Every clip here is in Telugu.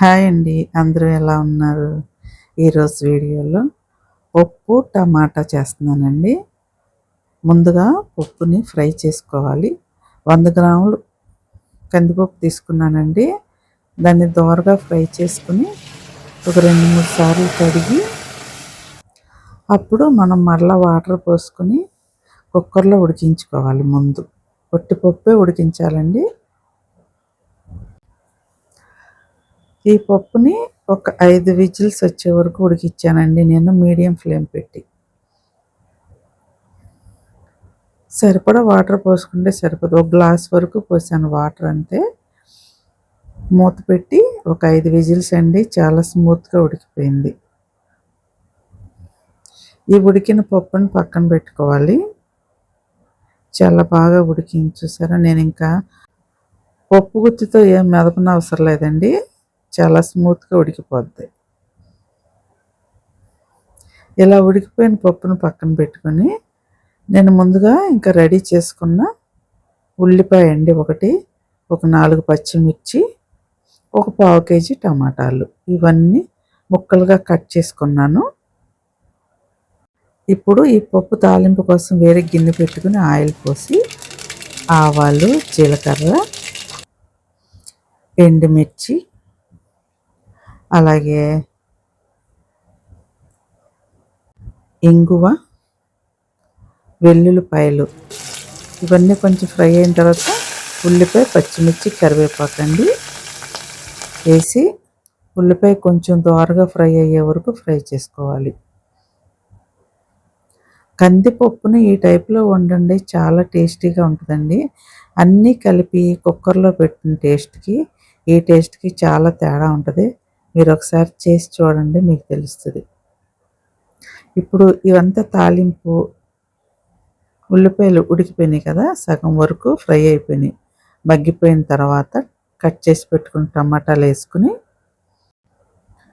హాయ్ అండి. అందరూ ఎలా ఉన్నారు? ఈరోజు వీడియోలో పప్పు టమాటా చేస్తున్నానండి. ముందుగా పప్పుని ఫ్రై చేసుకోవాలి. వంద గ్రాములు కందిపప్పు తీసుకున్నానండి. దాన్ని దోరగా ఫ్రై చేసుకుని ఒక రెండు మూడు సార్లు కడిగి అప్పుడు మనం మరలా వాటర్ పోసుకొని కుక్కర్లో ఉడికించుకోవాలి ముందు. పొట్టిపప్పే ఉడికించాలండి. ఈ పప్పుని ఒక ఐదు విజిల్స్ వచ్చే వరకు ఉడికిచ్చానండి నేను మీడియం ఫ్లేమ్ పెట్టి. సరిపడా వాటర్ పోసుకుంటే సరిపోదు. ఒక గ్లాస్ వరకు పోసాను వాటర్ అంతే. మూత పెట్టి ఒక ఐదు విజిల్స్ అండి చాలా స్మూత్గా ఉడికిపోయింది. ఈ ఉడికిన పప్పుని పక్కన పెట్టుకోవాలి. చాలా బాగా ఉడికించేసారా నేను ఇంకా పప్పు గుత్తితో ఏం మెదపన అవసరం లేదండి. చాలా స్మూత్గా ఉడికిపోద్ది. ఇలా ఉడికిపోయిన పప్పును పక్కన పెట్టుకొని నేను ముందుగా ఇంకా రెడీ చేసుకున్న ఉల్లిపాయ అండి ఒకటి ఒక నాలుగు పచ్చిమిర్చి ఒక పావు కేజీ టమాటాలు. ఇవన్నీ ముక్కలుగా కట్ చేసుకున్నాను. ఇప్పుడు ఈ పప్పు తాలింపు కోసం వేరే గిన్నె పెట్టుకుని ఆయిల్ పోసి ఆవాలు జీలకర్ర ఎండుమిర్చి అలాగే ఇంగువ వెల్లుల్లిపాయలు. ఇవన్నీ కొంచెం ఫ్రై అయిన తర్వాత ఉల్లిపాయ పచ్చిమిర్చి కరివేపాకు అండి. వేసి ఉల్లిపాయ కొంచెం దోరగా ఫ్రై అయ్యే వరకు ఫ్రై చేసుకోవాలి. కందిపప్పుని ఈ టైప్లో వండండి చాలా టేస్టీగా ఉంటుందండి. అన్నీ కలిపి కుక్కర్లో పెట్టిన టేస్ట్కి ఈ టేస్ట్కి చాలా తేడా ఉంటుంది. మీరు ఒకసారి చేసి చూడండి మీకు తెలుస్తుంది. ఇప్పుడు ఇవంతా తాలింపు ఉల్లిపాయలు ఉడికిపోయినాయి కదా సగం వరకు ఫ్రై అయిపోయినాయి. మగ్గిపోయిన తర్వాత కట్ చేసి పెట్టుకుని టమాటాలు వేసుకుని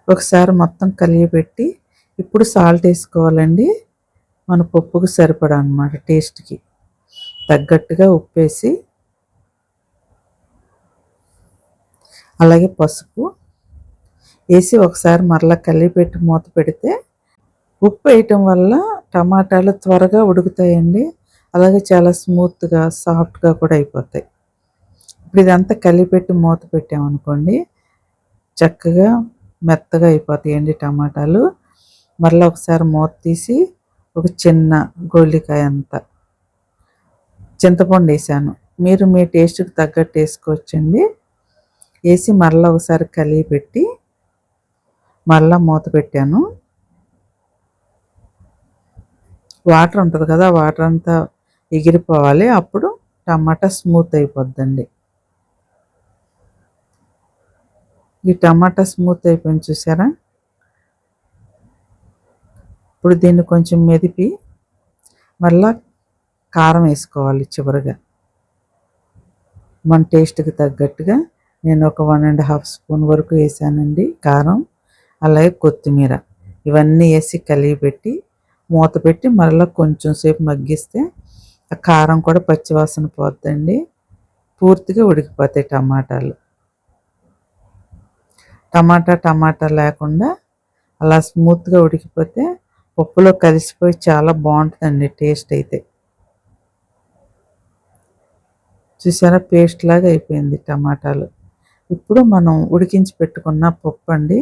ఒకసారి మొత్తం కలిగి పెట్టి ఇప్పుడు సాల్ట్ వేసుకోవాలండి. మన పప్పుకు సరిపడా అనమాట టేస్ట్కి. తగ్గట్టుగా ఉప్పేసి అలాగే పసుపు వేసి ఒకసారి మరలా కలిపెట్టి మూత పెడితే ఉప్పు వేయటం వల్ల టమాటాలు త్వరగా ఉడుకుతాయండి. అలాగే చాలా స్మూత్గా సాఫ్ట్గా కూడా అయిపోతాయి. ఇప్పుడు ఇదంతా కలిపెట్టి మూత పెట్టామనుకోండి చక్కగా మెత్తగా అయిపోతాయండి టమాటాలు. మరలా ఒకసారి మూత తీసి ఒక చిన్న గోలికాయ అంత చింతపండు వేసాను. మీరు మీ టేస్ట్కి తగ్గట్టు వేసుకోవచ్చండి. వేసి మరలా ఒకసారి కలిగి పెట్టి మళ్ళా మూత పెట్టాను. వాటర్ ఉంటుంది కదా వాటర్ అంతా ఎగిరిపోవాలి. అప్పుడు టమాటా స్మూత్ అయిపోద్దండి. ఈ టమాటా స్మూత్ అయిపోయింది చూసారా? ఇప్పుడు దీన్ని కొంచెం మెదిపి మళ్ళా కారం వేసుకోవాలి చివరిగా. మన టేస్ట్కి తగ్గట్టుగా. నేను ఒక వన్ అండ్ హాఫ్ స్పూన్ వరకు వేసానండి కారం. అలాగే కొత్తిమీర ఇవన్నీ వేసి కలిగి పెట్టి మూత పెట్టి మరలా కొంచెం సేపు మగ్గిస్తే ఆ కారం కూడా పచ్చివాసన పోద్దండి. పూర్తిగా ఉడికిపోతాయి టమాటాలు. టమాటా టమాటా లేకుండా అలా స్మూత్గా ఉడికిపోతే పప్పులో కలిసిపోయి చాలా బాగుంటుందండి టేస్ట్ అయితే. చూసారా? పేస్ట్ లాగా అయిపోయింది టమాటాలు. ఇప్పుడు మనం ఉడికించి పెట్టుకున్న పప్పు అండి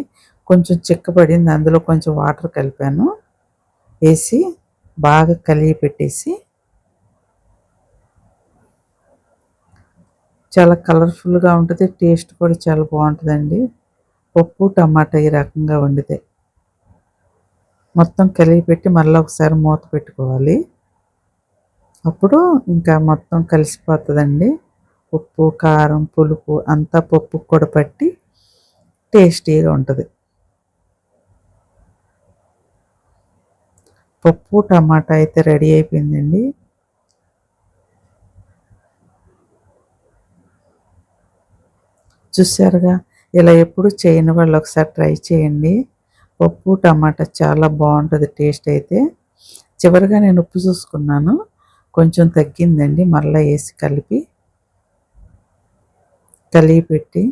కొంచెం చిక్కబడింది అందులో కొంచెం వాటర్ కలిపాను. వేసి బాగా కలిగి పెట్టేసి చాలా కలర్ఫుల్గా ఉంటుంది టేస్ట్ కూడా చాలా బాగుంటుందండి. పప్పు టమాటా ఈ రకంగా వండితే. మొత్తం కలిగి పెట్టి మళ్ళీ ఒకసారి మూత పెట్టుకోవాలి. అప్పుడు ఇంకా మొత్తం కలిసిపోతుందండి. ఉప్పు కారం పులుపు అంతా పప్పు కూడా పట్టి టేస్టీగా ఉంటుంది. పప్పు టమాటా అయితే రెడీ అయిపోయిందండి. చూసారుగా ఇలా ఎప్పుడు చేయని వాళ్ళు ఒకసారి ట్రై చేయండి. పప్పు టమాటా చాలా బాగుంటుంది టేస్ట్ అయితే. చివరిగా నేను ఉప్పు చూసుకున్నాను. కొంచెం తగ్గిందండి మళ్ళీ వేసి కలిపి కలిగి పెట్టి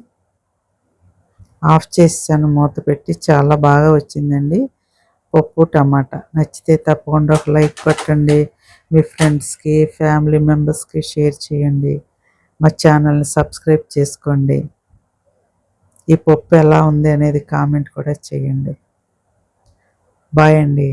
ఆఫ్ చేసాను మూత పెట్టి. చాలా బాగా వచ్చిందండి. పప్పు టమాటా. నచ్చితే తప్పకుండా ఒక లైక్ కొట్టండి. మీ ఫ్రెండ్స్కి ఫ్యామిలీ మెంబర్స్కి షేర్ చేయండి. మా ఛానల్ని సబ్స్క్రైబ్ చేసుకోండి. ఈ పప్పు ఎలా ఉంది అనేది కామెంట్ కూడా చేయండి. బాయ్ అండి.